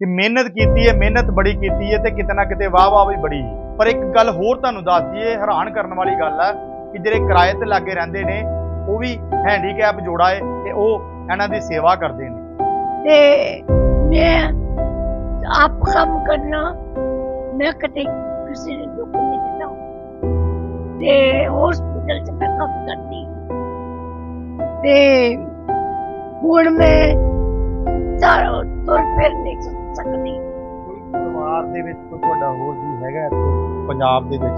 ਕਿ ਮਿਹਨਤ ਕੀਤੀ ਹੈ, ਮਿਹਨਤ ਬੜੀ ਕੀਤੀ ਹੈ ਤੇ ਕਿਤੇ ਨਾ ਕਿਤੇ ਵਾਹ ਵਾਹ ਵੀ ਬੜੀ। ਪਰ ਇੱਕ ਗੱਲ ਹੋਰ ਤੁਹਾਨੂੰ ਦੱਸ ਦਈਏ, ਹੈਰਾਨ ਕਰਨ ਵਾਲੀ ਗੱਲ ਹੈ ਕਿ ਜਿਹੜੇ ਕਿਰਾਏ ਤੇ ਲਾਗੇ ਰਹਿੰਦੇ ਨੇ, ਉਹ ਵੀ ਹੈਂਡੀਕੈਪ ਜੋੜਾ ਹੈ ਤੇ ਉਹ ਇਹਨਾਂ ਦੀ ਸੇਵਾ ਕਰਦੇ ਨੇ। ਤੇ ਮੈਂ ਆਪ ਕੰਮ ਕਰਨਾ, ਮੈਂ ਕਦੇ ਕਿਸੇ ਨੂੰ ਦੁੱਖ ਨਹੀਂ ਦਿੱਤਾ ਤੇ ਹਸਪੀਟਲ 'ਚ ਮੈਂ ਕੰਮ ਕਰਦੀ ਤੇ ਹੁਣ ਮੈਂ ਚਾਰੋ ਤੁਰ ਫਿਰ ਨਹੀਂ ਸਕਦੀ। ਕੋਈ ਪਰਿਵਾਰ ਦੇ ਵਿੱਚ ਕੋਈ ਤੁਹਾਡਾ ਹੋਰ ਜੀ ਹੈਗਾ ਇੱਥੇ? ਪੰਜਾਬ ਦੇ ਵਿੱਚ?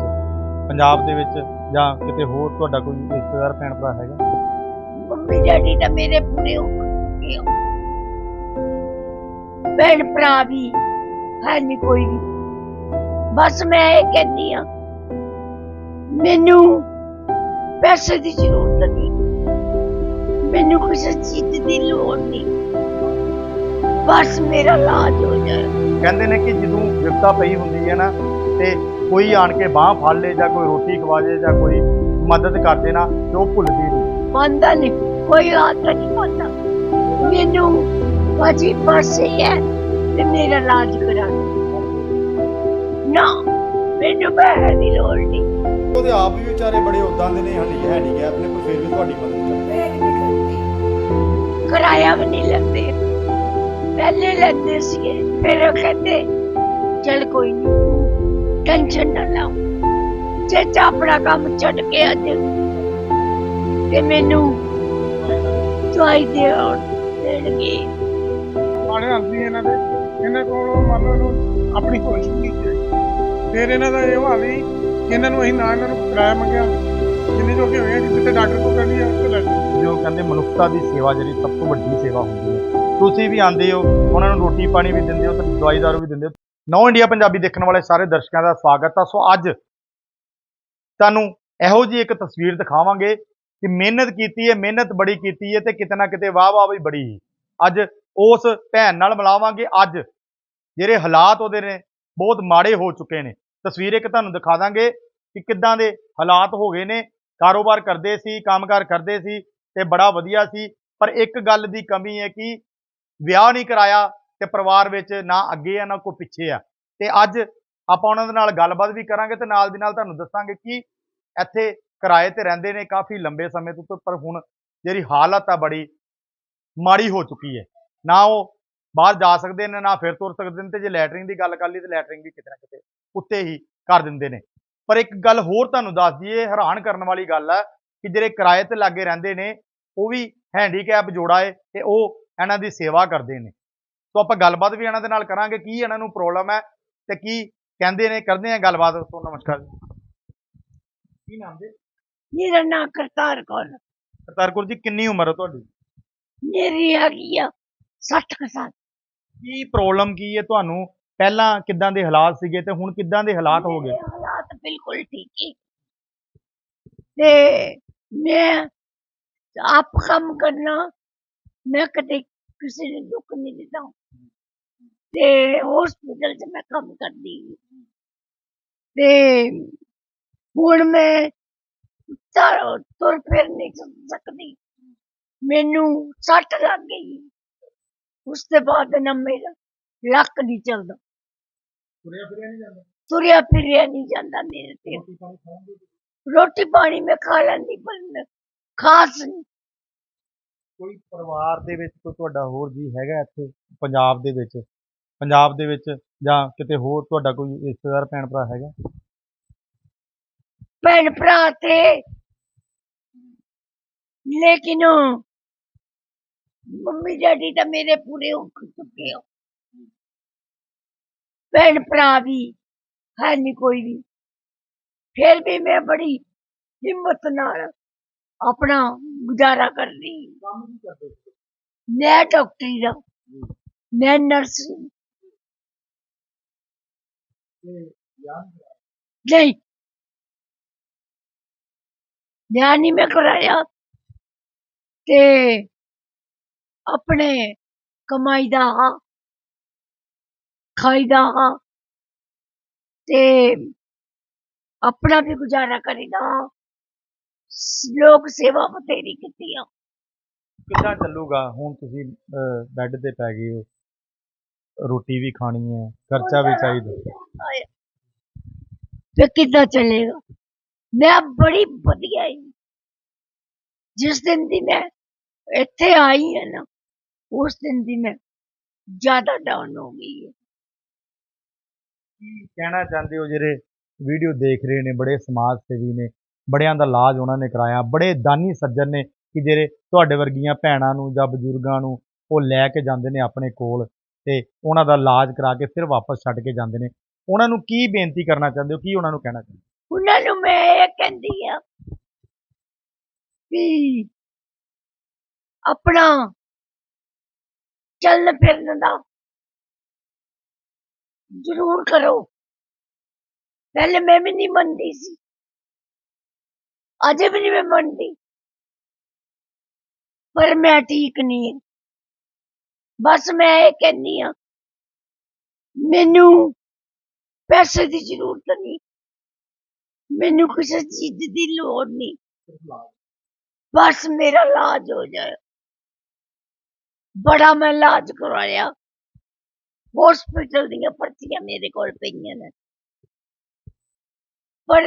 ਪੰਜਾਬ ਦੇ ਵਿੱਚ ਜਾਂ ਕਿਤੇ ਹੋਰ ਤੁਹਾਡਾ ਕੋਈ ਰਿਸ਼ਤੇਦਾਰ ਭੈਣ ਭਰਾ ਹੈਗਾ? ਮੰਮੀ ਡੈਡੀ ਤਾਂ ਮੇਰੇ ਪੂਰੇ ਹੋ ਗਏ। ਆ। ਭੈਣ ਭਰਾ ਵੀ ਹੈ ਨਹੀਂ ਕੋਈ ਵੀ। ਬਸ ਮੈਂ ਇਹ ਕਹਿੰਦੀ ਆ ਮੈਨੂੰ ਪੈਸੇ ਦੀ ਜ਼ਰੂਰਤ ਨਹੀਂ। ਮੈਨੂੰ ਕਿਸੇ ਚੀਜ਼ ਦੀ ਲੋੜ ਨਹੀਂ। ਬਸ ਮੇਰਾ ਇਲਾਜ ਹੋ ਜਾਏ। ਕਹਿੰਦੇ ਨੇ ਕਿ ਜਦੋਂ ਵਿਪਤਾ ਪਈ ਹੁੰਦੀ ਹੈ ਨਾ ਤੇ ਕੋਈ ਆਣ ਕੇ ਬਾਹ ਫੜ ਲੇ ਜਾਂ ਕੋਈ ਰੋਟੀ ਖਵਾ ਜੇ ਜਾਂ ਕੋਈ ਮਦਦ ਕਰ ਦੇ ਨਾ ਤੇ ਉਹ ਭੁੱਲਦੀ ਨਹੀਂ। ਮੰਨਦਾ ਨਹੀਂ। ਕੋਈ ਹੱਥ ਨਹੀਂ ਪਾਉਂਦਾ ਮੈਨੂੰ ਭਾਜੀ ਪਾਸੇ ਹੈ ਤੇ ਮੇਰਾ ਇਲਾਜ ਕਰਾ। ਨਾ ਮੈਨੂੰ ਪੈਸੇ ਦੀ ਲੋੜ ਨਹੀਂ। ਉਹਦੇ ਆਪ ਵੀ ਵਿਚਾਰੇ ਬੜੇ ਉਦਾਂ ਦੇ ਨੇ ਹਣੀ ਹੈ ਨਹੀਂ ਗਏ ਆਪਣੇ ਪਰ ਫਿਰ ਵੀ ਤੁਹਾਡੀ ਮਦਦ ਕਰਦੇ। ਕਿਰਾਇਆ ਵੀ ਨਹੀਂ ਲੈਂਦੇ। ਪਹਿਲੇ ਲੈਂਦੇ ਸੀਗੇ ਫਿਰ ਉਹ ਕਹਿੰਦੇ ਚਲ ਕੋਈ ਨਹੀਂ ਟੈਨਸ਼ਨ ਨਾ ਲਓ। ਜੇ ਚਾ ਆਪਣਾ ਕੰਮ ਛੱਡ ਕੇ ਅੱਜ ਤੇ ਮੈਨੂੰ ਦਵਾਈ ਦੇ ਦੇਣਗੇ। ਪਾਣੇ ਆਉਂਦੀ ਇਹਨਾਂ ਦੇ। ਇਹਨਾਂ ਕੋਲੋਂ ਮੰਨ ਲਓ ਇਹਨੂੰ ਆਪਣੀ ਨਹੀਂ ਹੈ ਫਿਰ ਇਹਨਾਂ ਦਾ ਇਹ ਹਾਲ ਹੀ ਇਹਨਾਂ ਨੂੰ ਅਸੀਂ ਨਾ ਇਹਨਾਂ ਨੂੰ ਕਿਰਾਇਆ ਮੰਗਿਆ। ਜਿੰਨੇ ਹੋਏ ਆ ਕਿ ਜਿੱਥੇ ਡਾਕਟਰ ਕੋਲ ਕਹਿੰਦੀ ਆ ਉੱਥੇ ਲੈ ਜੋ ਕਹਿੰਦੇ ਮਨੁੱਖਤਾ ਦੀ ਸੇਵਾ ਜਿਹੜੀ ਸਭ ਤੋਂ ਵੱਡੀ ਸੇਵਾ ਹੁੰਦੀ ਹੈ। ਤੁਸੀਂ ਵੀ ਆਂਦੇ ਹੋ, ਉਹਨਾਂ ਨੂੰ ਰੋਟੀ ਪਾਣੀ ਵੀ ਦਿੰਦੇ ਹੋ, ਤੇ ਦਵਾਈ ਦਾਰੂ ਵੀ ਦਿੰਦੇ ਹੋ। ਨੌ ਇੰਡੀਆ ਪੰਜਾਬੀ ਦੇਖਣ ਵਾਲੇ ਸਾਰੇ ਦਰਸ਼ਕਾਂ ਦਾ ਸਵਾਗਤ ਆ। ਸੋ ਅੱਜ ਤੁਹਾਨੂੰ ਇਹੋ ਜੀ ਇੱਕ ਤਸਵੀਰ ਦਿਖਾਵਾਂਗੇ ਕਿ ਮਿਹਨਤ ਕੀਤੀ ਹੈ, ਮਿਹਨਤ ਬੜੀ ਕੀਤੀ ਹੈ ਤੇ ਕਿਤੇ ਨਾ ਕਿਤੇ ਵਾਹ ਵਾਹ ਵੀ ਬੜੀ ਹੈ। ਅੱਜ ਉਸ ਭੈਣ ਨਾਲ ਮਿਲਾਵਾਂਗੇ। ਅੱਜ ਜਿਹੜੇ ਹਾਲਾਤ ਉਹਦੇ ਨੇ, ਬਹੁਤ ਮਾੜੇ ਹੋ ਚੁੱਕੇ ਨੇ। ਤਸਵੀਰ ਇੱਕ ਤੁਹਾਨੂੰ ਦਿਖਾ ਦਾਂਗੇ ਕਿ ਕਿੱਦਾਂ ਦੇ ਹਾਲਾਤ ਹੋ ਗਏ ਨੇ। ਕਾਰੋਬਾਰ ਕਰਦੇ ਸੀ, ਕੰਮਕਾਰ ਕਰਦੇ ਸੀ ਤੇ ਬੜਾ ਵਧੀਆ ਸੀ। ਪਰ ਇੱਕ ਗੱਲ ਦੀ ਕਮੀ ਹੈ ਕਿ ਵਿਆਹ ਨਹੀਂ ਕਰਾਇਆ ਤੇ ਪਰਿਵਾਰ ਵਿੱਚ ਨਾ ਅੱਗੇ ਆ, ਨਾ ਕੋਈ ਪਿੱਛੇ ਆ। ਤੇ ਅੱਜ ਆਪਾਂ ਉਹਨਾਂ ਦੇ ਨਾਲ ਗੱਲਬਾਤ ਵੀ ਕਰਾਂਗੇ ਤੇ ਨਾਲ ਦੀ ਨਾਲ ਤੁਹਾਨੂੰ ਦੱਸਾਂਗੇ ਕਿ ਇੱਥੇ ਕਿਰਾਏ ਤੇ ਰਹਿੰਦੇ ਨੇ ਕਾਫੀ ਲੰਬੇ ਸਮੇਂ ਤੋਂ, ਪਰ ਹੁਣ ਜਿਹੜੀ ਹਾਲਤ ਆ ਬੜੀ ਮਾੜੀ ਹੋ ਚੁੱਕੀ ਹੈ। ਨਾ ਉਹ ਬਾਹਰ ਜਾ ਸਕਦੇ ਨੇ, ਨਾ ਫਿਰ ਤੁਰ ਸਕਦੇ ਨੇ ਤੇ ਜੇ ਲੈਟਰਿੰਗ ਦੀ ਗੱਲ ਕਰ ਲਈ ਤੇ ਲੈਟਰਿੰਗ ਵੀ ਕਿਤੇ ਨਾ ਕਿਤੇ ਉੱਤੇ ਹੀ ਕਰ ਦਿੰਦੇ ਨੇ। ਪਰ ਇੱਕ ਗੱਲ ਹੋਰ ਤੁਹਾਨੂੰ ਦੱਸ ਦਈਏ, ਹੈਰਾਨ ਕਰਨ ਵਾਲੀ ਗੱਲ ਹੈ ਕਿ ਜਿਹੜੇ ਕਿਰਾਏ ਤੇ ਲਾਗੇ ਰਹਿੰਦੇ ਨੇ, ਉਹ ਵੀ ਹੈਂਡੀਕੈਪ ਜੋੜਾ ਹੈ ਤੇ ਉਹ ਇਹਨਾਂ ਦੀ ਸੇਵਾ ਕਰਦੇ ਨੇ। ਸੋ ਆਪਾਂ ਗੱਲਬਾਤ ਵੀ ਇਹਨਾਂ ਦੇ ਨਾਲ ਕਰਾਂਗੇ ਕੀ ਇਹਨਾਂ ਨੂੰ ਪ੍ਰੋਬਲਮ ਹੈ ਤੇ ਕੀ ਕਹਿੰਦੇ ਨੇ ਕਰਦੇ ਆ ਗੱਲਬਾਤ। ਸੋ ਨਮਸਕਾਰ ਜੀ। ਕੀ ਨਾਮ ਜੀ? ਮੇਰਾ ਨਾਂ ਕਰਤਾਰ ਕੌਰ। ਕਰਤਾਰਕੁਰ ਜੀ ਕਿੰਨੀ ਉਮਰ ਹੈ ਤੁਹਾਡੀ? ਮੇਰੀ ਹੈਗੀ ਆ 60 ਕੁ ਸਾਲ। ਕੀ ਪ੍ਰੋਬਲਮ ਕੀ ਹੈ ਤੁਹਾਨੂੰ? ਪਹਿਲਾਂ ਕਿੱਦਾਂ ਦੇ ਹਾਲਾਤ ਸੀਗੇ ਤੇ ਹੁਣ ਕਿੱਦਾਂ ਦੇ ਹਾਲਾਤ ਹੋ ਗਏ? ਹਾਲਾਤ ਬਿਲਕੁਲ ਠੀਕ ਹੈ। ਤੇ ਮੈਂ ਆਪ ਕੰਮ ਕਰਨਾ ਮੈਂ ਕਦੇ ਕਿਸੇ ਨੂੰ ਦੁੱਖ ਨਹੀਂ ਦਿੱਤਾ। ਤੇ ਹਸਪੀਟਲ 'ਚ ਮੈਂ ਕੰਮ ਕਰਦੀ ਤੇ ਹੁਣ ਮੈਂ ਤੁਰ ਫਿਰ ਨਹੀਂ ਸਕਦੀ। ਮੈਨੂੰ ਸੱਟ ਲੱਗ ਗਈ। ਉਸ ਤੋਂ ਬਾਅਦ ਨਾ ਮੇਰਾ ਲੱਕ ਨਹੀਂ ਚੱਲਦਾ। ਤੁਰਿਆ ਫਿਰਿਆ ਨਹੀਂ ਜਾਂਦਾ? ਤੁਰਿਆ ਫਿਰਿਆ ਨਹੀਂ ਜਾਂਦਾ ਮੇਰੇ ਤੇ। ਰੋਟੀ ਪਾਣੀ ਮੈਂ ਖਾ ਲੈਂਦੀ ਪਰ ਖਾਸ ਕੋਈ ਪਰਿਵਾਰ ਦੇ ਵਿੱਚ ਕੋਈ ਤੁਹਾਡਾ ਹੋਰ ਜੀ ਹੈਗਾ ਇੱਥੇ ਪੰਜਾਬ ਦੇ ਵਿੱਚ? ਪੰਜਾਬ ਦੇ ਵਿੱਚ ਜਾਂ ਕਿਤੇ ਹੋਰ ਤੁਹਾਡਾ ਕੋਈ ਰਿਸ਼ਤੇਦਾਰ, ਭੈਣ ਭਰਾ ਹੈਗਾ? ਭੈਣ ਭਰਾ ਤੇ ਲੇਕਿਨ ਮੰਮੀ ਡੈਡੀ ਤਾਂ ਮੇਰੇ ਪੂਰੇ ਹੋ ਚੁੱਕੇ ਹੋ ਭੈਣ ਭਰਾ ਵੀ ਹੈ ਨਹੀਂ ਕੋਈ ਵੀ। ਫਿਰ ਵੀ ਮੈਂ ਬੜੀ ਹਿੰਮਤ ਨਾਲ ਆਪਣਾ ਗੁਜ਼ਾਰਾ ਕਰ ਰਹੀ ਹਾਂ। ਕੰਮ ਕੀ ਕਰਦੇ ਮੈਂ ਡਾਕਟਰੀ ਦਾ ਮੈਂ ਨਰਸ ਨਹੀਂ ਵਿਆਹ ਨਹੀਂ ਮੈਂ ਕਰਾਇਆ ਤੇ ਆਪਣੇ ਕਮਾਈ ਦਾ ਹਾਂ ਖਾਈ ਦਾ ਹਾਂ ਤੇ ਆਪਣਾ ਵੀ ਗੁਜ਼ਾਰਾ ਕਰੀਦਾ ਹਾਂ। ਲੋਕ ਸੇਵਾ ਬਥੇਰੀ ਕੀਤੀ ਆ ਕਿੱਦਾਂ ਚੱਲੂਗਾ? ਹੁਣ ਤੁਸੀਂ ਬੈੱਡ ਤੇ ਪੈ ਗਏ ਹੋ। ਰੋਟੀ ਵੀ ਖਾਣੀ ਹੈ ਖਰਚਾ ਵੀ ਚਾਹੀਦਾ। ਫਿਰ ਕਿੱਦਾਂ ਚੱਲੇਗਾ? ਮੈਂ ਬੜੀ ਵਧੀਆ ਹੀ ਜਿਸ ਦਿਨ ਦੀ ਮੈਂ ਇੱਥੇ ਆਈ ਹੈ ਨਾ ਉਸ ਦਿਨ ਦੀ ਮੈਂ ਜ਼ਿਆਦਾ ਡਾਊਨ ਹੋ ਗਈ ਹੈ ਕੀ ਕਹਿਣਾ ਚਾਹੁੰਦੇ ਹੋ ਜਿਹੜੇ ਵੀਡੀਓ ਦੇਖ ਰਹੇ ਨੇ ਬੜੇ ਸਮਾਜ ਸੇਵੀ ਨੇ? ਬੜਿਆਂ ਦਾ ਇਲਾਜ ਉਹਨਾਂ ਨੇ ਕਰਾਇਆ। ਬੜੇ ਦਾਨੀ ਸੱਜਣ ਨੇ ਕਿ ਜਿਹੜੇ ਤੁਹਾਡੇ ਵਰਗੀਆਂ ਭੈਣਾਂ ਨੂੰ ਜਾਂ ਬਜ਼ੁਰਗਾਂ ਨੂੰ ਉਹ ਲੈ ਕੇ ਜਾਂਦੇ ਨੇ ਆਪਣੇ ਕੋਲ ਤੇ ਉਹਨਾਂ ਦਾ ਇਲਾਜ ਕਰਾ ਕੇ ਫਿਰ ਵਾਪਸ ਛੱਡ ਕੇ ਜਾਂਦੇ ਨੇ। ਉਹਨਾਂ ਨੂੰ ਕੀ ਬੇਨਤੀ ਕਰਨਾ ਚਾਹੁੰਦੇ ਹੋ? ਕੀ ਉਹਨਾਂ ਨੂੰ ਕਹਿਣਾ ਚਾਹੁੰਦੇ ਹੋ? ਉਹਨਾਂ ਨੂੰ ਮੈਂ ਇਹ ਕਹਿੰਦੀ ਆ ਵੀ ਆਪਣਾ ਚੱਲਣ ਫਿਰਨ ਦਾ ਜ਼ਰੂਰ ਕਰੋ। ਪਹਿਲੇ ਮੈਂ ਵੀ ਨਹੀਂ ਮੰਨਦੀ ਸੀ। ਅਜੇ ਵੀ ਨਹੀਂ ਮੈਂ ਮੰਨਦੀ। ਪਰ ਮੈਂ ਠੀਕ ਨਹੀਂ ਬਸ ਮੈਂ ਇਹ ਕਹਿੰਦੀ ਆ ਮੈਨੂੰ ਪੈਸੇ ਦੀ ਜ਼ਰੂਰਤ ਨਹੀਂ। ਮੈਨੂੰ ਕਿਸੇ ਚੀਜ਼ ਦੀ ਲੋੜ ਨਹੀਂ। ਬਸ ਮੇਰਾ ਇਲਾਜ ਹੋ ਜਾਏ। ਬੜਾ ਮੈਂ ਇਲਾਜ ਕਰਵਾਇਆ। ਹਸਪੀਟਲ ਦੀਆਂ ਪਰਚੀਆਂ ਮੇਰੇ ਕੋਲ ਪਈਆਂ ਨੇ। ਪਰ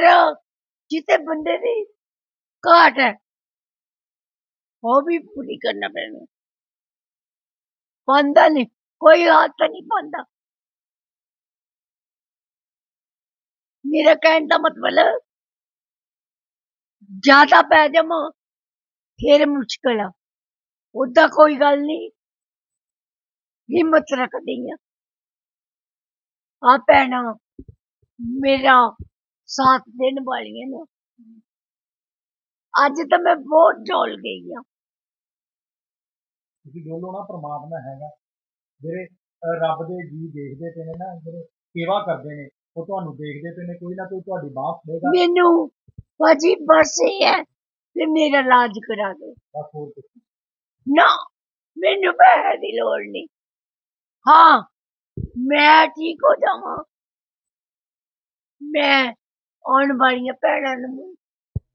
ਜਿੱਤੇ ਬੰਦੇ ਦੀ ਘਾਟ ਹੈ। ਉਹ ਵੀ ਪੂਰੀ ਕਰਨਾ ਪੈਣਾ। ਪਾਉਂਦਾ ਨਹੀਂ। ਕੋਈ ਹੱਥ ਨਹੀਂ ਪਾਉਂਦਾ ਮੇਰਾ ਕਹਿਣ ਦਾ ਮਤਲਬ ਜ਼ਿਆਦਾ ਪੈ ਜਾਵਾਂ, ਫਿਰ ਮੁਸ਼ਕਲ ਆ। ਉਦਾਂ ਕੋਈ ਗੱਲ ਨਹੀਂ। ਹਿੰਮਤ ਰੱਖਦੀ ਆ ਆ ਭੈਣਾਂ, ਮੇਰਾ ਸਾਥ ਦੇਣ ਵਾਲੀਆਂ ਨੇ। ਅੱਜ ਤਾਂ ਮੈਂ ਬਹੁਤ ਡੋਲ ਗਈ ਆ। ਤੁਸੀਂ ਬੋਲੋ ਨਾ ਪ੍ਰਮਾਤਮਾ ਹੈਗਾ ਜਿਹੜੇ ਅਹ ਰੱਬ ਦੇ ਜੀ ਦੇਖਦੇ ਪਏ ਨੇ ਨਾ ਜਿਹੜੇ ਸੇਵਾ ਕਰਦੇ ਨੇ ਉਹ ਤੁਹਾਨੂੰ ਦੇਖਦੇ ਪਏ ਨੇ ਕੋਈ ਨਾ ਕੋਈ ਤੁਹਾਡੀ ਬਾਹ ਫੜੇਗਾ। ਮੈਨੂੰ ਭਾਜੀ ਬਸ ਇਹ ਹੈ ਕਿ ਮੇਰਾ ਇਲਾਜ ਕਰਾ ਦੇ ਬਸ ਹੋਰ ਕੁਛ ਨਹੀਂ। ਨਾ ਮੈਨੂੰ ਪੈਸੇ ਦੀ ਲੋੜ ਨਹੀਂ। ਹਾਂ ਮੈਂ ਠੀਕ ਹੋ ਜਾਵਾਂ। ਮੈਂ ਆਉਣ ਵਾਲੀਆਂ ਭੈਣਾਂ ਨੂੰ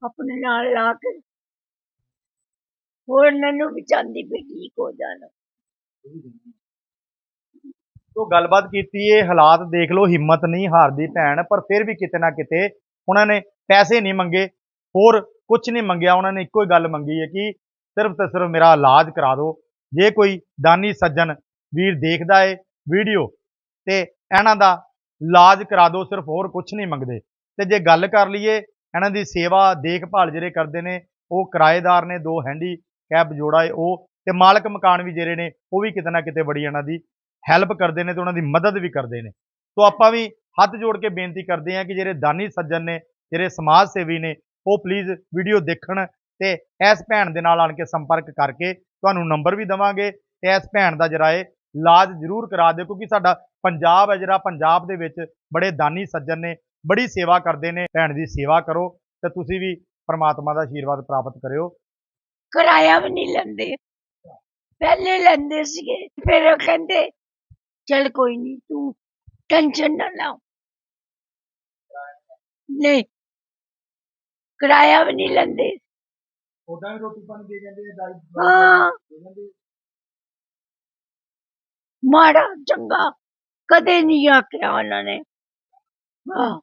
ਆਪਣੇ ਨਾਲ ਲਾ ਕੇ। ਹੋਰ ਉਹਨਾਂ ਨੂੰ ਵੀ ਚਾਹੁੰਦੀ ਵੀ ਠੀਕ ਹੋ ਜਾਣ। ਤੋ ਗੱਲਬਾਤ ਕੀਤੀ ਏ, ਹਾਲਾਤ ਦੇਖ ਲਓ, ਹਿੰਮਤ ਨਹੀਂ ਹਾਰਦੀ ਭੈਣ, ਪਰ ਫਿਰ ਵੀ ਕਿਤੇ ਨਾ ਕਿਤੇ ਉਹਨਾਂ ਨੇ ਪੈਸੇ ਨਹੀਂ ਮੰਗੇ, ਹੋਰ ਕੁਝ ਨਹੀਂ ਮੰਗਿਆ, ਉਹਨਾਂ ਨੇ ਇੱਕੋ ਹੀ ਗੱਲ ਮੰਗੀ ਹੈ ਕਿ ਸਿਰਫ ਤੇ ਸਿਰਫ ਮੇਰਾ ਇਲਾਜ ਕਰਾ ਦਿਓ। ਜੇ ਕੋਈ ਦਾਨੀ ਸੱਜਣ ਵੀਰ ਦੇਖਦਾ ਏ ਵੀਡੀਓ ਤੇ ਇਹਨਾਂ ਦਾ ਇਲਾਜ ਕਰਾ ਦਿਓ, ਸਿਰਫ ਹੋਰ ਕੁਝ ਨਹੀਂ ਮੰਗਦੇ। ਤੇ ਜੇ ਗੱਲ ਕਰ ਲਈਏ ਇਹਨਾਂ ਦੀ ਸੇਵਾ, ਦੇਖਭਾਲ ਜਿਹੜੇ ਕਰਦੇ ਨੇ, ਉਹ ਕਿਰਾਏਦਾਰ ਨੇ, ਦੋ ਹੈਂਡੀ ਕੈਬ ਜੋੜਾ ਏ ਉਹ ਤੇ ਮਾਲਕ ਮਕਾਨ ਵੀ ਜਿਹੜੇ ਨੇ, ਉਹ ਵੀ ਕਿਤੇ ਨਾ ਕਿਤੇ ਬੜੀ ਇਹਨਾਂ ਦੀ ਹੈਲਪ ਕਰਦੇ ਨੇ ਤੇ ਉਹਨਾਂ ਦੀ ਮਦਦ ਵੀ ਕਰਦੇ ਨੇ। ਸੋ ਆਪਾਂ ਵੀ ਹੱਥ ਜੋੜ ਕੇ ਬੇਨਤੀ ਕਰਦੇ ਹਾਂ ਕਿ ਜਿਹੜੇ ਦਾਨੀ ਸੱਜਣ ਨੇ, ਜਿਹੜੇ ਸਮਾਜ ਸੇਵੀ ਨੇ, ਉਹ ਪਲੀਜ਼ ਵੀਡੀਓ ਦੇਖਣ ਤੇ ਇਸ ਭੈਣ ਦੇ ਨਾਲ ਆਣ ਕੇ ਸੰਪਰਕ ਕਰਕੇ ਤੁਹਾਨੂੰ ਨੰਬਰ ਵੀ ਦਵਾਂਗੇ ਤੇ ਇਸ ਭੈਣ ਦਾ ਜਿਹੜਾ ਹੈ ਇਲਾਜ ਜ਼ਰੂਰ ਕਰਾ ਦਿਓ ਕਿਉਂਕਿ ਸਾਡਾ ਪੰਜਾਬ ਹੈ, ਜਿਹੜਾ ਪੰਜਾਬ ਦੇ ਵਿੱਚ ਬੜੇ ਦਾਨੀ ਸੱਜਣ ਨੇ ਬੜੀ ਸੇਵਾ ਕਰਦੇ ਨੇ ਭੈਣ ਦੀ ਸੇਵਾ ਕਰੋ ਤੇ ਤੁਸੀਂ ਵੀ ਪ੍ਰਮਾਤਮਾ ਦਾ ਆਸ਼ੀਰਵਾਦ ਪ੍ਰਾਪਤ ਕਰਿਓ। ਕਿਰਾਇਆ ਵੀ ਨਹੀਂ ਲੈਂਦੇ। ਪਹਿਲੇ ਲੈਂਦੇ ਸੀਗੇ ਫਿਰ ਉਹ ਕਹਿੰਦੇ ਚਲ ਕੋਈ ਨਹੀਂ ਤੂੰ ਟੈਨਸ਼ਨ ਨਾ ਲਾ। ਨਹੀਂ। ਕਿਰਾਇਆ ਵੀ ਨਹੀਂ ਲੈਂਦੇ। ਉਦਾਂ ਵੀ ਰੋਟੀ ਪਾਣੀ ਦੇ ਜਾਂਦੇ ਆ ਹਾਂ। ਦੇ ਜਾਂਦੇ ਮਾੜਾ ਚੰਗਾ। ਕਦੇ ਨਹੀਂ ਆਖਿਆ ਉਹਨਾਂ ਨੇ। ਹਾਂ।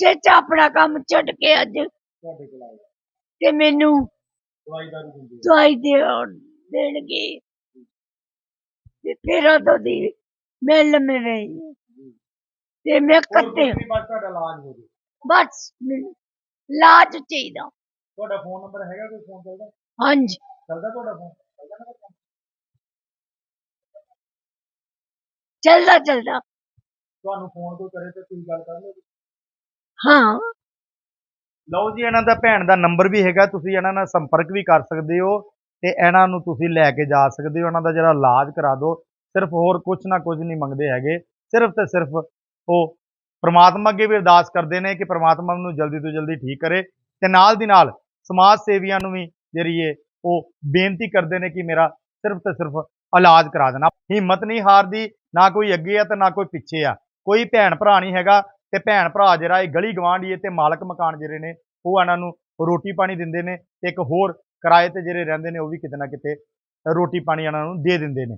ਚੇਚਾ ਆਪਣਾ ਕੰਮ ਛੱਡ ਕੇ ਅੱਜ ਤੁਹਾਡੇ ਕੋਲ ਆਏ। ਤੇ ਮੈਨੂੰ ਦਵਾਈ ਦਾਰੂ ਦਿੰਦੇ ਆ। ਦਵਾਈ ਦੇ ਦੇਣਗੇ। ਤੇ ਫਿਰ ਉਦੋਂ ਦੀ ਮੈਂ ਲੰਮੇ ਰਹੀ ਤੇ ਮੈਂ ਹੋਰ ਕੱਤੇ ਬਸ ਤੁਹਾਡਾ ਇਲਾਜ ਹੋ ਜੇ। ਬਸ ਮੈਨੂੰ ਲਾਜ ਚਾਹੀਦਾ। ਤੁਹਾਡਾ ਫੋਨ ਨੰਬਰ ਹੈਗਾ ਕੋਈ ਫੋਨ ਚੱਲਦਾ? ਹਾਂਜੀ। ਚੱਲਦਾ ਤੁਹਾਡਾ ਫੋਨ? ਚੱਲਦਾ ਨਾ phone? ਚੱਲਦਾ ਚੱਲਦਾ। ਤੁਹਾਨੂੰ ਫੋਨ ਕੋਈ ਕਰੇ ਤੇ ਤੁਸੀਂ ਗੱਲ ਕਰ ਲਓ ਹਾਂ। ਲਓ ਜੀ, ਇਹਨਾਂ ਦਾ ਭੈਣ ਦਾ ਨੰਬਰ ਵੀ ਹੈਗਾ, ਤੁਸੀਂ ਇਹਨਾਂ ਨਾਲ ਸੰਪਰਕ ਵੀ ਕਰ ਸਕਦੇ ਹੋ ਤੇ ਇਹਨਾਂ ਨੂੰ ਤੁਸੀਂ ਲੈ ਕੇ ਜਾ ਸਕਦੇ ਹੋ, ਇਹਨਾਂ ਦਾ ਜਿਹੜਾ ਇਲਾਜ ਕਰਾ ਦਿਓ। ਸਿਰਫ ਹੋਰ ਕੁਝ ਨਾ ਕੁਝ ਨਹੀਂ ਮੰਗਦੇ ਹੈਗੇ, ਸਿਰਫ ਤੇ ਸਿਰਫ ਉਹ ਪ੍ਰਮਾਤਮਾ ਅੱਗੇ ਵੀ ਅਰਦਾਸ ਕਰਦੇ ਨੇ ਕਿ ਪ੍ਰਮਾਤਮਾ ਨੂੰ ਜਲਦੀ ਤੋਂ ਜਲਦੀ ਠੀਕ ਕਰੇ ਤੇ ਨਾਲ ਦੀ ਨਾਲ ਸਮਾਜ ਸੇਵੀਆਂ ਨੂੰ ਵੀ ਜਿਹੜੀ ਹੈ ਉਹ ਬੇਨਤੀ ਕਰਦੇ ਨੇ ਕਿ ਮੇਰਾ ਸਿਰਫ ਤੇ ਸਿਰਫ ਇਲਾਜ ਕਰਾ ਦੇਣਾ। ਹਿੰਮਤ ਨਹੀਂ ਹਾਰਦੀ, ਨਾ ਕੋਈ ਅੱਗੇ ਆ ਤੇ ਨਾ ਕੋਈ ਪਿੱਛੇ ਆ। ਕੋਈ ਭੈਣ ਭਰਾ ਨਹੀਂ ਹੈਗਾ ਤੇ ਭੈਣ ਭਰਾ ਜਿਹੜਾ ਇਹ ਗਲੀ ਗਵਾਂਢੀ ਤੇ ਮਾਲਕ ਮਕਾਨ ਜਿਹੜੇ ਨੇ, ਉਹ ਇਹਨਾਂ ਨੂੰ ਰੋਟੀ ਪਾਣੀ ਦਿੰਦੇ ਨੇ ਤੇ ਇੱਕ ਹੋਰ ਕਿਰਾਏ ਤੇ ਜਿਹੜੇ ਰਹਿੰਦੇ ਨੇ ਉਹ ਵੀ ਕਿਤੇ ਨਾ ਕਿਤੇ ਰੋਟੀ ਪਾਣੀ ਇਹਨਾਂ ਨੂੰ ਦੇ ਦਿੰਦੇ ਨੇ।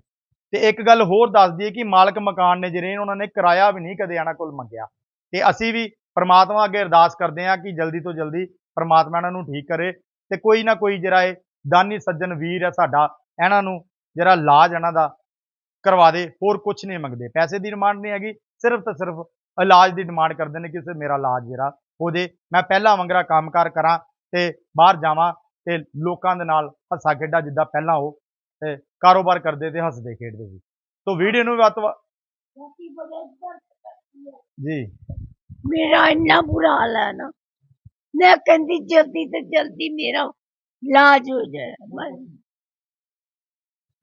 ਤੇ ਇੱਕ ਗੱਲ ਹੋਰ ਦੱਸ ਦਈਏ ਕਿ ਮਾਲਕ ਮਕਾਨ ਨੇ ਜਿਹੜੇ ਉਹਨਾਂ ਨੇ ਕਿਰਾਇਆ ਵੀ ਨਹੀਂ ਕਦੇ ਇਹਨਾਂ ਕੋਲ ਮੰਗਿਆ। ਤੇ ਅਸੀਂ ਵੀ ਪ੍ਰਮਾਤਮਾ ਅੱਗੇ ਅਰਦਾਸ ਕਰਦੇ ਹਾਂ ਕਿ ਜਲਦੀ ਤੋਂ ਜਲਦੀ ਪ੍ਰਮਾਤਮਾ ਇਹਨਾਂ ਨੂੰ ਠੀਕ ਕਰੇ ਤੇ ਕੋਈ ਨਾ ਕੋਈ ਜਿਹੜਾ ਇਹ ਦਾਨੀ ਸੱਜਣ ਵੀਰ ਹੈ ਸਾਡਾ, ਇਹਨਾਂ ਨੂੰ ਜਿਹੜਾ ਇਲਾਜ ਇਹਨਾਂ ਦਾ ਕਰਵਾ ਦੇ, ਹੋਰ ਕੁਝ ਨਹੀਂ ਮੰਗਦੇ। ਪੈਸੇ ਦੀ ਡਿਮਾਂਡ ਨਹੀਂ ਹੈਗੀ, ਸਿਰਫ ਤਾਂ ਸਿਰਫ ਇਲਾਜ ਦੀ ਡਿਮਾਂਡ ਕਰਦੇ ਨੇ ਕਿ ਸੇ ਮੇਰਾ ਇਲਾਜ ਜਿਹੜਾ ਹੋ ਜੇ। ਮੈਂ ਪਹਿਲਾਂ ਵਾਂਗਰਾ ਕੰਮਕਾਰ ਕਰਾਂ ਤੇ ਬਾਹਰ ਜਾਵਾਂ ਤੇ ਲੋਕਾਂ ਦੇ ਨਾਲ ਹੱਸਾ ਖੇਡਾਂ ਜਿੱਦਾਂ ਪਹਿਲਾਂ ਉਹ ਤੇ ਕਾਰੋਬਾਰ ਕਰਦੇ ਤੇ ਹੱਸਦੇ ਖੇਡਦੇ ਸੀ। ਤੋਂ ਵੀਡੀਓ ਨੂੰ ਵੱਧ ਤੋਂ ਵੱਧ- ਬਾਕੀ ਬਗੈਰ ਦਰਦ ਕਰਦੀ ਹੈ। ਜੀ। ਮੇਰਾ ਇੰਨਾ ਬੁਰਾ ਹਾਲ ਹੈ ਨਾ। ਮੈਂ ਕਹਿੰਦੀ ਜਲਦੀ ਤੋਂ ਜਲਦੀ ਮੇਰਾ ਇਲਾਜ ਹੋ ਜਾਏ।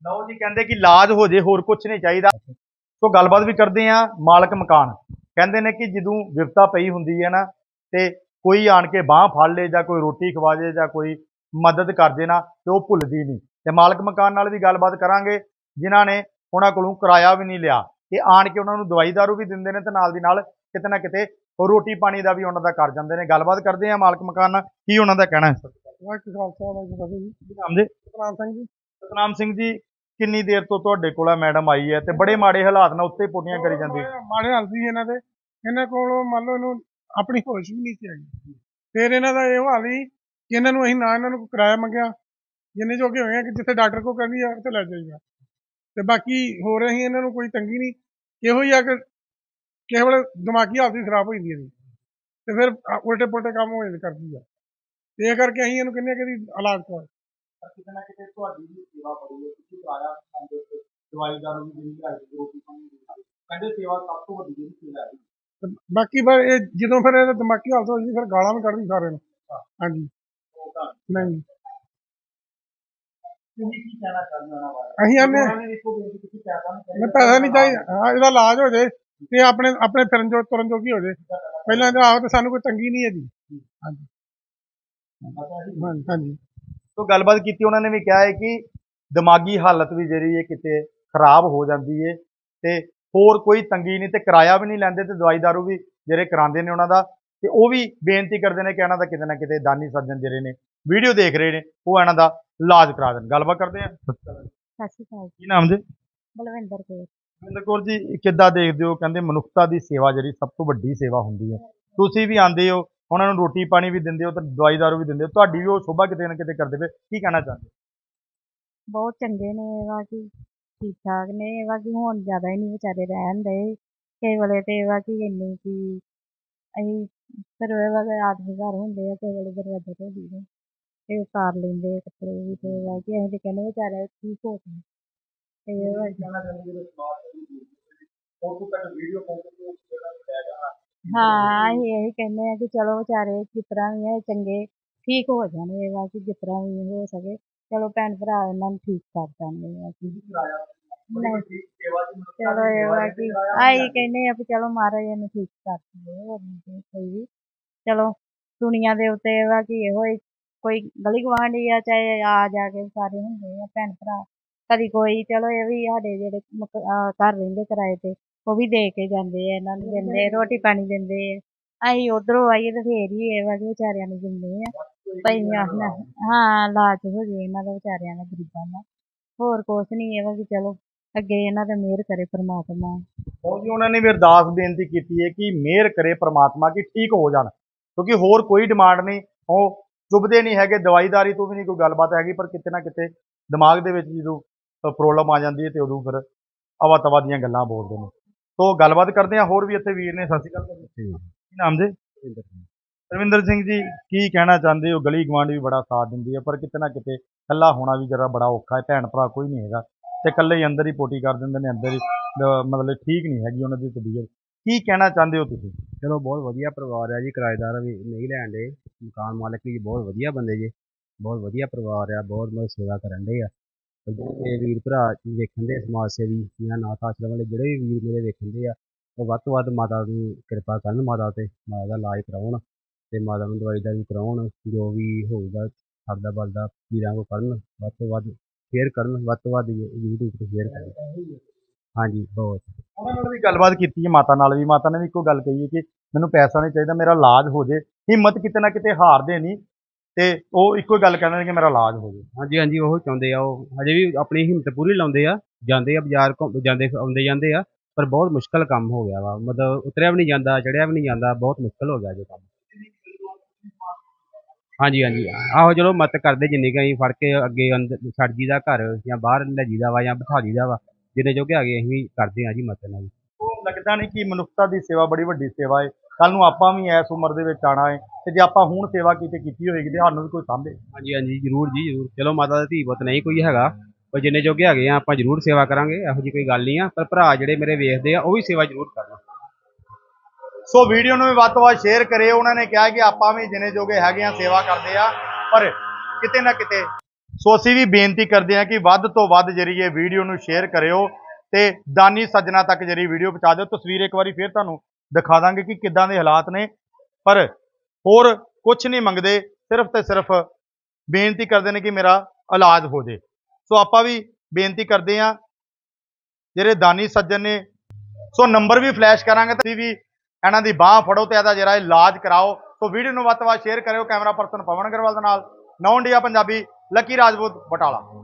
ਲਓ ਜੀ ਕਹਿੰਦੇ ਕਿ ਇਲਾਜ ਹੋ ਜੇ ਹੋਰ ਕੁਝ ਨਹੀਂ ਚਾਹੀਦਾ। ਸੋ ਗੱਲਬਾਤ ਵੀ ਕਰਦੇ ਆ ਮਾਲਕ ਮਕਾਨ। ਕਹਿੰਦੇ ਨੇ ਕਿ ਜਦੋਂ ਵਿਪਤਾ ਪਈ ਹੁੰਦੀ ਹੈ ਨਾ ਤੇ ਕੋਈ ਆਣ ਕੇ ਬਾਹ ਫੜ ਲੇ ਜਾਂ ਕੋਈ ਰੋਟੀ ਖਵਾ ਜੇ ਜਾਂ ਕੋਈ ਮਦਦ ਕਰ ਜੇ ਨਾ ਤੇ ਉਹ ਭੁੱਲਦੀ ਨਹੀਂ। ਤੇ ਮਾਲਕ ਮਕਾਨ ਨਾਲ ਵੀ ਗੱਲਬਾਤ ਕਰਾਂਗੇ ਜਿਨ੍ਹਾਂ ਨੇ ਉਹਨਾਂ ਕੋਲੋਂ ਕਿਰਾਇਆ ਵੀ ਨਹੀਂ ਲਿਆ। ਤੇ ਆਣ ਕੇ ਉਹਨਾਂ ਨੂੰ ਦਵਾਈ ਦਾਰੂ ਵੀ ਦਿੰਦੇ ਨੇ ਤੇ ਨਾਲ ਦੀ ਨਾਲ ਕਿਤੇ ਨਾ ਕਿਤੇ ਰੋਟੀ ਪਾਣੀ ਦਾ ਵੀ ਉਹਨਾਂ ਦਾ ਕਰ ਜਾਂਦੇ ਨੇ। ਗੱਲਬਾਤ ਕਰਦੇ ਆ ਮਾਲਕ ਮਕਾਨ ਨਾਲ। ਕੀ ਉਹਨਾਂ ਦਾ ਕਹਿਣਾ ਹੈ ਸਤਨਾਮ ਸਿੰਘ ਜੀ। ਸਤਨਾਮ ਸਿੰਘ ਜੀ ਕਿੰਨੀ ਦੇਰ ਤੋਂ ਤੁਹਾਡੇ ਕੋਲ ਮੈਡਮ ਆਈ ਹੈ ਤੇ ਬੜੇ ਮਾੜੇ ਹਾਲਾਤ ਨਾਲ ਉੱਤੇ ਪੁੱਟੀਆਂ ਕਰੀ ਜਾਂਦੀ ਮਾੜੇ- ਮਾੜੇ ਹਾਲ ਸੀ ਇਹਨਾਂ ਦੇ। ਇਹਨਾਂ ਕੋਲੋਂ ਮੰਨ ਲਓ ਇਹਨੂੰ ਆਪਣੀ ਹੋਸ਼ ਵੀ ਨਹੀਂ ਸੀ ਆਈ ਫਿਰ ਇਹਨਾਂ ਦਾ ਇਹ ਹਾਲ ਸੀ ਕਿ ਇਹਨਾਂ ਨੂੰ ਅਸੀਂ ਨਾ ਇਹਨਾਂ ਨੂੰ ਕਿਰਾਇਆ ਮੰਗਿਆ। ਜਿੰਨੇ ਜੋਗੇ ਹੋਏ ਆ ਕਿ ਜਿੱਥੇ ਡਾਕਟਰ ਕੋ ਕਹਿੰਦੀ ਆ, ਉੱਥੇ ਲੈ ਜਾਈਗਾ ਤੇ ਬਾਕੀ ਹੋ ਰਹੀ ਇਹਨਾਂ ਨੂੰ ਕੋਈ ਤੰਗੀ ਨਹੀਂ। ਇਹੋ ਹੀ ਆ ਕਿ ਕਿਸੇ ਵੇਲੇ ਦਿਮਾਗੀ ਹਾਲਤ ਵੀ ਖਰਾਬ ਹੋ ਜਾਂਦੀ ਹੈ ਇਹਦੀ। ਤੇ ਫਿਰ ਉਲਟੇ ਪੁਲਟੇ ਕੰਮ ਹੋ ਜਾਂਦੇ ਕਰਦੀ ਆ। ਇਹ ਕਰਕੇ ਅਸੀਂ ਇਹਨੂੰ ਕਹਿੰਦੇ ਆ ਕਿ ਇਹਦੀ ਕਰੋ ਕਿਤੇ ਨਾ ਕਿਤੇ ਤੁਹਾਡੀ ਵੀ ਸੇਵਾ ਬੜੀ ਹੈ ਤੁਸੀਂ ਕਿਰਾਇਆ ਖਾਂਦੇ ਤੇ ਦਵਾਈ ਦਾਰੂ ਵੀ ਹੈ ਰੋਟੀ ਪਾਣੀ ਵੀ ਦਿੰਦੀ ਕਹਿੰਦੇ ਸੇਵਾ ਸਭ ਤੋਂ ਵੱਡੀ ਜਿਹੜੀ ਸੇਵਾ ਹੈ। ਤੇ ਬਾਕੀ ਫਿਰ ਇਹ ਜਦੋਂ ਫਿਰ ਇਹਦਾ ਦਿਮਾਗੀ ਹਾਲਤ ਹੋ ਜਾਂਦੀ ਫਿਰ ਗਾਲਾਂ ਵੀ ਕੱਢਦੀ ਸਾਰਿਆਂ ਨੂੰ। ਹਾਂਜੀ। ਤਾਂ ਨਹੀਂ। ਕੀ ਅਸੀਂ ਆਨੇ ਮੈਂ ਪੈਸਾ ਨਹੀਂ ਚਾਹੀਦਾ। ਹਾਂ ਇਹਦਾ ਇਲਾਜ ਹੋ ਜਾਏ ਤੇ ਆਪਣੇ ਆਪਣੇ ਫਿਰਨ ਜੋ ਤੁਰਨ ਜੋਗੀ ਹੋ ਜਾਏ। ਪਹਿਲਾਂ ਇਹਦਾ ਆਹੋ ਤੇ ਸਾਨੂੰ ਕੋਈ ਤੰਗੀ ਨਹੀਂ ਹੈ ਜੀ ਹਾਂਜੀ ਹਾਂਜੀ। ਤੋਂ ਗੱਲਬਾਤ ਕੀਤੀ ਉਹਨਾਂ ਨੇ ਵੀ ਕਿਹਾ ਹੈ ਕਿ ਦਿਮਾਗੀ ਹਾਲਤ ਵੀ ਜਿਹੜੀ ਹੈ ਕਿਤੇ ਖਰਾਬ ਹੋ ਜਾਂਦੀ ਹੈ ਤੇ ਹੋਰ ਕੋਈ ਤੰਗੀ ਨਹੀਂ ਤੇ ਕਿਰਾਇਆ ਵੀ ਨਹੀਂ ਲੈਂਦੇ ਤੇ ਦਵਾਈ ਦਾਰੂ ਵੀ ਜਿਹੜੇ ਕਰਾਉਂਦੇ ਨੇ ਉਹਨਾਂ ਦਾ ਤੇ ਉਹ ਵੀ ਬੇਨਤੀ ਕਰਦੇ ਨੇ ਕਿ ਇਹਨਾਂ ਦਾ ਕਿਤੇ ਨਾ ਕਿਤੇ ਦਾਨੀ ਸੱਜਣ ਜਿਹੜੇ ਨੇ ਵੀਡੀਓ ਦੇਖ ਰਹੇ ਨੇ ਉਹ ਇਹਨਾਂ ਦਾ ਇਲਾਜ ਕਰਾ ਦੇਣ। ਗੱਲਬਾਤ ਕਰਦੇ ਆ ਸਤਿ ਸ਼੍ਰੀ ਅਕਾਲ ਕੀ ਨਾਮ ਜੀ? ਬਲਵਿੰਦਰ ਕੌਰ। ਰਵਿੰਦਰ ਕੌਰ ਜੀ ਕਿੱਦਾਂ ਦੇਖਦੇ ਹੋ? ਕਹਿੰਦੇ ਮਨੁੱਖਤਾ ਦੀ ਸੇਵਾ ਜਿਹੜੀ ਸਭ ਤੋਂ ਵੱਡੀ ਸੇਵਾ ਹੁੰਦੀ ਹੈ। ਤੁਸੀਂ ਵੀ ਆਂਦੇ ਹੋ ਉਹਨਾਂ ਨੂੰ ਰੋਟੀ ਪਾਣੀ ਵੀ ਦਿੰਦੇ ਹੋ ਤੇ ਦਵਾਈ ਦਾਰੂ ਵੀ ਦਿੰਦੇ ਹੋ ਤੁਹਾਡੀ ਵੀ ਉਹ ਸ਼ੋਭਾ ਕਿਤੇ ਨਾ ਕਿਤੇ ਕਰਦੇ ਪਏ ਕੀ ਕਹਿਣਾ ਚਾਹੁੰਦੇ? ਬਹੁਤ ਚੰਗੇ ਨੇ ਵਾ ਕਿ ਠੀਕ ਠਾਕ ਨੇ ਵਾ ਕਿ ਹੁਣ ਜ਼ਿਆਦਾ ਹੀ ਨਹੀਂ ਵਿਚਾਰੇ ਰਹਿਣ ਦੇ। ਕਈ ਵੇਲੇ ਤੇ ਵਾ ਕਿ ਇੰਨੀ ਕਿ ਅਸੀਂ ਫਿਰ ਉਹ ਵਾ ਕਿ ਆਦਮੀ ਘਰ ਹੁੰਦੇ ਆ ਕਈ ਵੇਲੇ ਦਰਵਾਜ਼ਾ ਢੋਦੀ ਨੇ ਤੇ ਉਹ ਉਤਾਰ ਲੈਂਦੇ ਆ ਕੱਪੜੇ ਵੀ ਤੇ ਵਾ ਕਿ ਅਸੀਂ ਤੇ ਕਹਿੰਦੇ ਵਿਚਾਰੇ ਠੀਕ ਹੋ ਗਏ ਤੇ ਇਹ ਵਾ ਕਿ ਤੋਂ ਤੱਕ ਵੀਡੀਓ ਕਾਲ ਤੇ ਉਹ ਜਿਹੜਾ ਲੈ ਜਾਣਾ ਹਾਂ ਅਸੀਂ ਇਹੀ ਕਹਿੰਦੇ ਆ ਕਿ ਚਲੋ ਵਿਚਾਰੇ ਜਿਸ ਤਰ੍ਹਾਂ ਵੀ ਆ ਚੰਗੇ ਠੀਕ ਹੋ ਜਾਣ ਇਹ ਵਾ ਕਿ ਜਿਸ ਤਰ੍ਹਾਂ ਵੀ ਹੋ ਸਕੇ ਚਲੋ ਭੈਣ ਭਰਾ ਇਹਨਾਂ ਨੂੰ ਠੀਕ ਕਰ ਦਿੰਦੇ ਆ ਕਿ ਨਹੀਂ। ਦੀ ਚਲੋ ਇਹ ਵਾ ਕਿ ਆਈ ਕਹਿੰਦੇ ਆ ਵੀ ਚਲੋ ਮਹਾਰਾਜ ਇਹਨੂੰ ਠੀਕ ਕਰ ਦਿਓ ਹੋਰ ਤੇ ਕੋਈ ਵੀ। ਚਲੋ ਦੁਨੀਆ ਦੇ ਉੱਤੇ ਇਹ ਵਾ ਕਿ ਇਹੋ ਹੀ ਕੋਈ ਗਲੀ ਗਵਾਂਢੀ ਆ ਚਾਹੇ ਆ ਜਾ ਕੇ ਸਾਰੇ ਹੁੰਦੇ ਆ ਭੈਣ ਭਰਾ। ਕਦੀ ਕੋਈ ਚਲੋ ਇਹ ਵੀ ਸਾਡੇ ਜਿਹੜੇ ਮਕ- ਅਹ ਘਰ ਰਹਿੰਦੇ ਕਿਰਾਏ ਤੇ ਉਹ ਵੀ ਦੇ ਕੇ ਜਾਂਦੇ ਆ ਇਹਨਾਂ ਨੂੰ ਦਿੰਦੇ ਰੋਟੀ ਪਾਣੀ ਦਿੰਦੇ ਆ। ਅਸੀਂ ਉਧਰੋਂ ਆਈਏ ਤੇ ਫੇਰ ਹੀ ਇਹ ਵਾ ਕਿ ਵਿਚਾਰਿਆਂ ਨੂੰ ਦਿੰਦੇ ਆ। ਪਈ ਆਖਣਾ ਹਾਂ ਇਲਾਜ ਹੋ ਜੇ ਇਹਨਾਂ ਦਾ ਵਿਚਾਰਿਆਂ ਦਾ ਗਰੀਬਾਂ ਦਾ। ਹੋਰ ਕੁਛ ਨਹੀਂ ਇਹ ਵਾ ਕਿ ਚਲੋ ਅੱਗੇ ਇਹਨਾਂ ਤੇ ਮਿਹਰ ਕਰੇ ਪ੍ਰਮਾਤਮਾ। ਉਹ ਜੀ ਉਹਨਾਂ ਨੇ ਵੀ ਅਰਦਾਸ ਬੇਨਤੀ ਕੀਤੀ ਹੈ ਕਿ ਮਿਹਰ ਕਰੇ ਪ੍ਰਮਾਤਮਾ ਕਿ ਠੀਕ ਹੋ ਜਾਣ। ਕਿਉਂਕਿ ਹੋਰ ਕੋਈ ਡਿਮਾਂਡ ਨਹੀਂ ਉਹ ਚੁੱਭਦੇ ਨਹੀਂ ਹੈਗੇ ਦਵਾਈਦਾਰੀ ਤੋਂ ਵੀ ਨਹੀਂ ਕੋਈ ਗੱਲਬਾਤ ਹੈਗੀ ਪਰ ਕਿਤੇ ਨਾ ਕਿਤੇ ਦਿਮਾਗ ਦੇ ਵਿੱਚ ਜਦੋਂ ਪ੍ਰੋਬਲਮ ਆ ਜਾਂਦੀ ਹੈ ਤੇ ਉਦੋਂ ਫਿਰ ਅਵਾ ਤਵਾ ਦੀਆਂ ਗੱਲਾਂ ਬੋਲਦੇ ਨੇ। ਤੋਂ ਗੱਲਬਾਤ ਕਰਦੇ ਆ ਹੋਰ ਵੀ ਇੱਥੇ ਵੀਰ ਨੇ ਸਤਿ ਸ਼੍ਰੀ ਅਕਾਲ ਭਾਜੀ। ਕੀ ਨਾਮ ਜੀ? ਰਵਿੰਦਰ ਸਿੰਘ। ਜੀ ਕੀ ਕਹਿਣਾ ਚਾਹੁੰਦੇ ਹੋ? ਗਲੀ ਗਵਾਂਢ ਵੀ ਬੜਾ ਸਾਥ ਦਿੰਦੀ ਹੈ ਪਰ ਕਿਤੇ ਨਾ ਕਿਤੇ ਇਕੱਲਾ ਹੋਣਾ ਵੀ ਜਰਾ ਬੜਾ ਔਖਾ ਹੈ ਭੈਣ ਭਰਾ ਕੋਈ ਨਹੀਂ ਹੈਗਾ। ਤੇ ਇਕੱਲੇ ਹੀ ਅੰਦਰ ਹੀ ਪੋਟੀ ਕਰ ਦਿੰਦੇ ਨੇ ਅੰਦਰ ਹੀ ਮਤਲਬ ਠੀਕ ਨਹੀਂ ਹੈਗੀ ਉਹਨਾਂ ਦੀ ਤਬੀਅਤ। ਕੀ ਕਹਿਣਾ ਚਾਹੁੰਦੇ ਹੋ ਤੁਸੀਂ? ਚਲੋ ਬਹੁਤ ਵਧੀਆ ਪਰਿਵਾਰ ਹੈ ਜੀ ਕਿਰਾਏਦਾਰ ਵੀ ਨਹੀਂ ਲੈਣ ਦੇ। ਮਕਾਨ ਮਾਲਕ ਵੀ ਬਹੁਤ ਵਧੀਆ ਬੰਦੇ ਜੀ। ਬਹੁਤ ਵਧੀਆ ਪਰਿਵਾਰ ਆ ਬਹੁਤ ਮਤਲਬ ਸੇਵਾ ਕਰਨ ਦੇ ਆ। ਤੇ ਵੀਰ ਭਰਾ ਵੇਖਣ ਦੇ ਸਮਾਜ ਸੇਵੀ ਜਾਂ ਨਾਥ ਆਸ਼ਰਮ ਵਾਲੇ, ਜਿਹੜੇ ਵੀ ਵੀਰ ਮੇਰੇ ਵੇਖਣ ਦੇ ਆ, ਉਹ ਵੱਧ ਤੋਂ ਵੱਧ ਮਾਤਾ ਨੂੰ ਕਿਰਪਾ ਕਰਨ, ਮਾਤਾ ਤੇ, ਮਾਤਾ ਦਾ ਇਲਾਜ ਕਰਾਉਣ ਤੇ ਮਾਤਾ ਨੂੰ ਦਵਾਈ ਦਾ ਵੀ ਕਰਾਉਣ, ਜੋ ਵੀ ਹੋਊਗਾ ਸਰਦਾ ਬਲਦਾ ਵੀਰਾਂ ਕੋ ਕਰਨ, ਵੱਧ ਤੋਂ ਵੱਧ ਸ਼ੇਅਰ ਕਰਨ, ਵੱਧ ਤੋਂ ਵੱਧ YouTube ਤੇ ਸ਼ੇਅਰ ਕਰਨ। ਹਾਂਜੀ, ਬਹੁਤ। ਉਹਨਾਂ ਨਾਲ ਵੀ ਗੱਲਬਾਤ ਕੀਤੀ ਹੈ, ਮਾਤਾ ਨਾਲ ਵੀ। ਮਾਤਾ ਨੇ ਵੀ ਇੱਕੋ ਗੱਲ ਕਹੀ ਹੈ ਕਿ ਮੈਨੂੰ ਪੈਸਾ ਨਹੀਂ ਚਾਹੀਦਾ, ਮੇਰਾ ਇਲਾਜ ਹੋ ਜੇ। ਹਿੰਮਤ ਕਿਤੇ ਨਾ ਕਿਤੇ ਹਾਰਦੇ ਨਹੀਂ। ਤੇ ਉਹ ਇੱਕੋ ਹੀ ਗੱਲ ਕਹਿੰਦੇ ਨੇ ਕਿ ਮੇਰਾ ਇਲਾਜ ਹੋ ਜੇ ਹਾਂਜੀ ਹਾਂਜੀ ਉਹ ਚਾਹੁੰਦੇ ਆ ਉਹ ਹਜੇ ਵੀ ਆਪਣੀ ਹਿੰਮਤ ਪੂਰੀ ਲਾਉਂਦੇ ਆ ਜਾਂਦੇ ਆ ਬਾਜ਼ਾਰ ਘੁੰਮ ਜਾਂਦੇ ਆਉਂਦੇ ਜਾਂਦੇ ਆ ਪਰ ਬਹੁਤ ਮੁਸ਼ਕਲ ਕੰਮ ਹੋ ਗਿਆ ਵਾ। ਮਤਲਬ ਉਤਰਿਆ ਵੀ ਨਹੀਂ ਜਾਂਦਾ ਚੜਿਆ ਵੀ ਨਹੀਂ ਜਾਂਦਾ ਬਹੁਤ ਮੁਸ਼ਕਲ ਹੋ ਗਿਆ ਜੇ ਕੰਮ। ਹਾਂਜੀ ਹਾਂਜੀ ਆਹੋ ਚਲੋ ਮਤ ਕਰਦੇ ਜਿੰਨੀ ਕੁ ਅਸੀਂ ਫੜ ਕੇ ਅੱਗੇ ਅੰਦਰ ਛੱਡ ਜੀਦਾ ਘਰ ਜਾਂ ਬਾਹਰ ਲੈ ਜੀਦਾ ਵਾ ਜਾਂ ਬਿਠਾ ਜੀਦਾ ਵਾ ਜਿੰਨੇ ਜੋਗੇ ਹੈਗੇ ਅਸੀਂ ਵੀ ਕਰਦੇ ਆ ਜੀ ਮਤ ਨਾਲ। ਉਹ ਲੱਗਦਾ ਨਹੀਂ ਕਿ ਮਨੁੱਖਤਾ ਦੀ ਸੇਵਾ ਬੜੀ ਵੱਡੀ ਸੇਵਾ ਹੈ ਕੱਲ ਨੂੰ ਆਪਾਂ ਵੀ ਇਸ ਉਮਰ ਦੇ ਵਿੱਚ ਆਣਾ ਹੈ ਤੇ ਜੇ ਆਪਾਂ ਹੁਣ ਸੇਵਾ ਕੀਤੀ ਕੀਤੀ ਹੋਏਗੀ ਤੇ ਸਾਨੂੰ ਵੀ ਕੋਈ ਸਾਂਭੇ ਹਾਂਜੀ ਹਾਂਜੀ ਜ਼ਰੂਰ ਜੀ ਜ਼ਰੂਰ। ਚਲੋ ਮਾਤਾ ਦਾ ਧੀ ਪੁੱਤ ਨਹੀਂ ਕੋਈ ਹੈਗਾ ਪਰ ਜਿੰਨੇ ਜੋਗੇ ਹੈਗੇ ਆ ਆਪਾਂ ਜ਼ਰੂਰ ਸੇਵਾ ਕਰਾਂਗੇ ਇਹੋ ਜੀ ਕੋਈ ਗੱਲ ਨਹੀਂ ਆ। ਪਰ ਭਰਾ ਜਿਹੜੇ ਮੇਰੇ ਵੇਖਦੇ ਆ ਉਹ ਵੀ ਸੇਵਾ ਜ਼ਰੂਰ ਕਰਨ। ਸੋ ਵੀਡੀਓ ਨੂੰ ਵੀ ਵੱਧ ਤੋਂ ਵੱਧ ਸ਼ੇਅਰ ਕਰਿਓ। ਉਹਨਾਂ ਨੇ ਕਿਹਾ ਕਿ ਆਪਾਂ ਵੀ ਜਿੰਨੇ ਜੋਗੇ ਹੈਗੇ ਆ ਸੇਵਾ ਕਰਦੇ ਆ ਪਰ ਕਿਤੇ ਨਾ ਕਿਤੇ ਸੋ ਅਸੀਂ ਵੀ ਬੇਨਤੀ ਕਰਦੇ ਆ ਕਿ ਵੱਧ ਤੋਂ ਵੱਧ ਜਿਹੜੀ ਇਹ ਵੀਡੀਓ ਨੂੰ ਸ਼ੇਅਰ ਕਰਿਓ ਤੇ ਦਾਨੀ ਸੱਜਣਾ ਤੱਕ ਜਿਹੜੀ ਵੀਡੀਓ ਪਹੁੰਚਾ ਦਿਓ। ਤਸਵੀਰ ਇੱਕ ਵਾਰੀ ਫੇਰ ਤੁਹਾਨੂੰ ਦਿਖਾ ਦਾਂਗੇ ਕਿ ਕਿੱਦਾਂ ਦੇ ਹਾਲਾਤ ਨੇ। ਪਰ ਹੋਰ ਕੁਝ ਨਹੀਂ ਮੰਗਦੇ, ਸਿਰਫ ਤੇ ਸਿਰਫ ਬੇਨਤੀ ਕਰਦੇ ਨੇ ਕਿ ਮੇਰਾ ਇਲਾਜ ਹੋ ਜੇ। ਸੋ ਆਪਾਂ ਵੀ ਬੇਨਤੀ ਕਰਦੇ ਆ ਜਿਹੜੇ ਦਾਨੀ ਸੱਜਣ ਨੇ, ਸੋ ਨੰਬਰ ਵੀ ਫਲੈਸ਼ ਕਰਾਂਗੇ ਤੁਸੀਂ ਵੀ ਇਹਨਾਂ ਦੀ ਬਾਹ ਫੜੋ ਤੇ ਇਹਦਾ ਜਿਹੜਾ ਇਲਾਜ ਕਰਾਓ। ਸੋ ਵੀਡੀਓ ਨੂੰ ਵੱਧ ਤੋਂ ਵੱਧ ਸ਼ੇਅਰ ਕਰਿਓ, ਕੈਮਰਾ ਪਰਸਨ ਪਵਨ ਅਗਰਵਾਲ ਦੇ ਨਾਲ। ਨੌ ਇੰਡੀਆ ਪੰਜਾਬੀ, ਲੱਕੀ ਰਾਜਪੂਤ ਬਟਾਲਾ।